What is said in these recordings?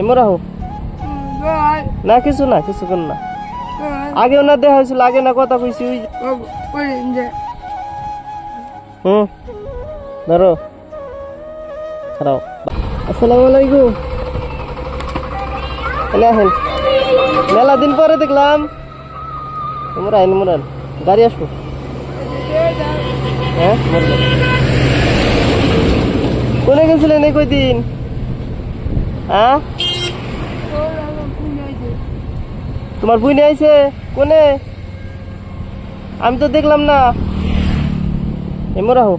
এমন রাহো না কিছু না কিছু কর না। আগে ওনার দেখা হয়েছিল আগে না কথা কইছি ওই হুম। ধরো। খারাও আসসালামু আলাইকুম। এলে আসেন মেলা দিন পরে দেখলাম। তোমরা আইন মোরান গাড়ি আসব। হ্যাঁ কোনে গেছিলেন এই কয়দিন হ্যাঁ? তোমার বুঝে আইছে? কোনে? আমি তো দেখলাম না। এমন রাহো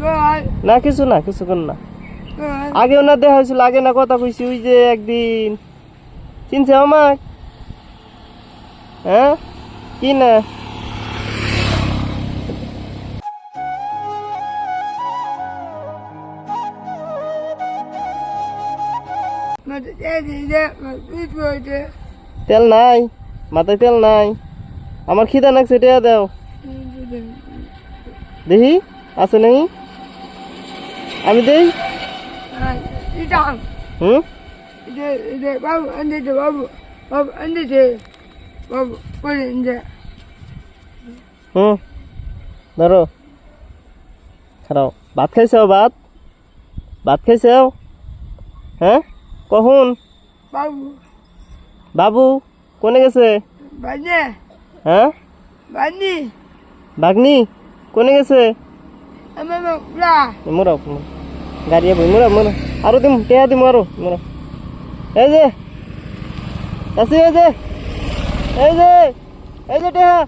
বল। না কিছু না কিছু কর না। আগে ওনার দেখা হয়েছিল আগে না কথা কইছি ওই যে একদিন। চিনছে আমার হ্যাঁ? কি না? মতে এদি যে বলতে তেল নাই, মাথায় তেল নাই। আমার খিদা নাকছে টেয়া দাও। দেখি, আছে নাকি আমি দেই। হুম? বাবু বাবু বাবু বাবু হুম, ধরো। খারাও। ভাত খাইছাও, ভাত? ভাত খাইছাও? হ্যাঁ? কখন? বাবু বাবু কোনে গেছে? হ্যাঁ? বাগনি বাগনি কোনে গেছে? মোরা গাড়ি যাব মোরা মোরা। আরও দিম টেয়া দিম আরও মোরা। এই যে এই যে। এই যে এই যে টেহা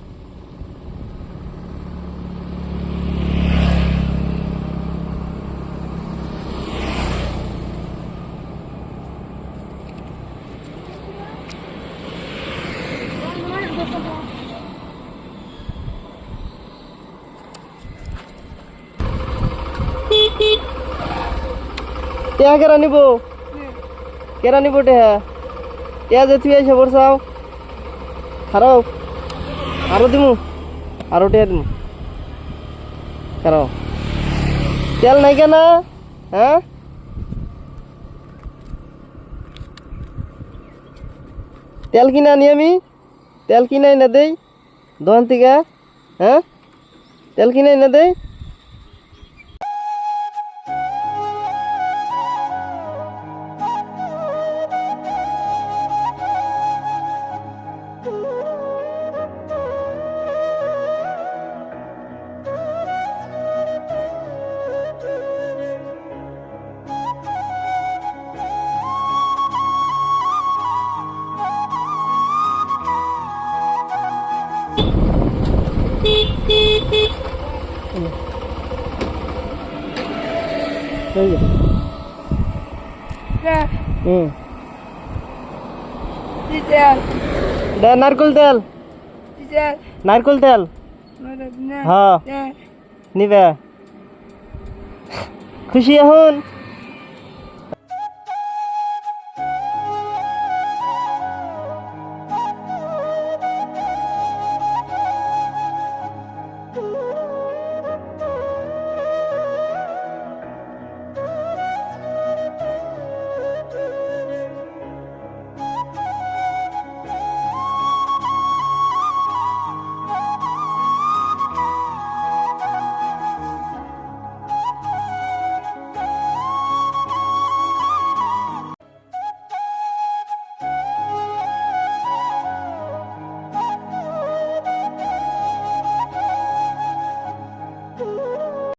টেহা কেরা নিব? কেরা নিব টেহা? টেহা যে তুই এসে বসাও খারাও? আরও দিমু? আরও টেহা দিমু। খারাও? তেল নাই কেন হ্যাঁ তেল কিনে আনি আমি? তেল কিনে না দেই? দোকান থেকে? হ্যাঁ তেল কিনে না দেই? নারকল তেল। দিতে নারকল তেল। না। হ্যাঁ। নিবে। খুশি এখন?